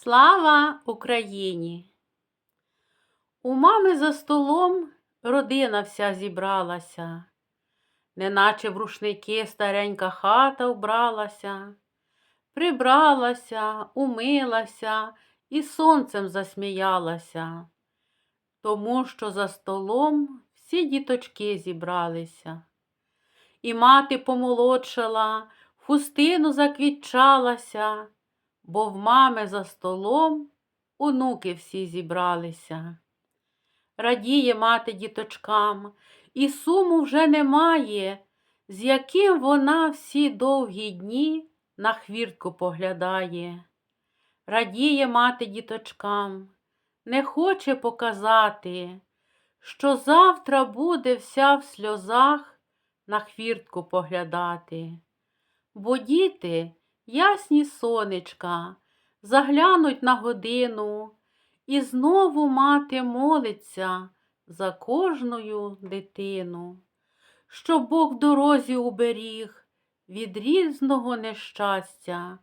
Слава Україні! У мами за столом родина вся зібралася, неначе в рушники старенька хата вбралася, прибралася, умилася і сонцем засміялася, тому що за столом всі діточки зібралися. І мати помолодшала, хустину заквітчалася, бо в мами за столом онуки всі зібралися. Радіє мати діточкам, і суму вже немає, з яким вона всі довгі дні на хвіртку поглядає. Радіє мати діточкам, не хоче показати, що завтра буде вся в сльозах на хвіртку поглядати. Бо діти, ясні сонечка, заглянуть на годину, і знову мати молиться за кожною дитину, щоб Бог в дорозі уберіг від різного нещастя,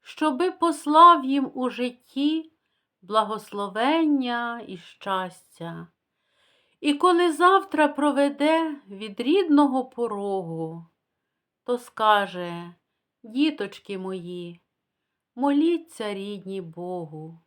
щоби послав їм у житті благословення і щастя. І коли завтра проведе від рідного порогу, то скаже, діточки мої, моліться рідні Богу.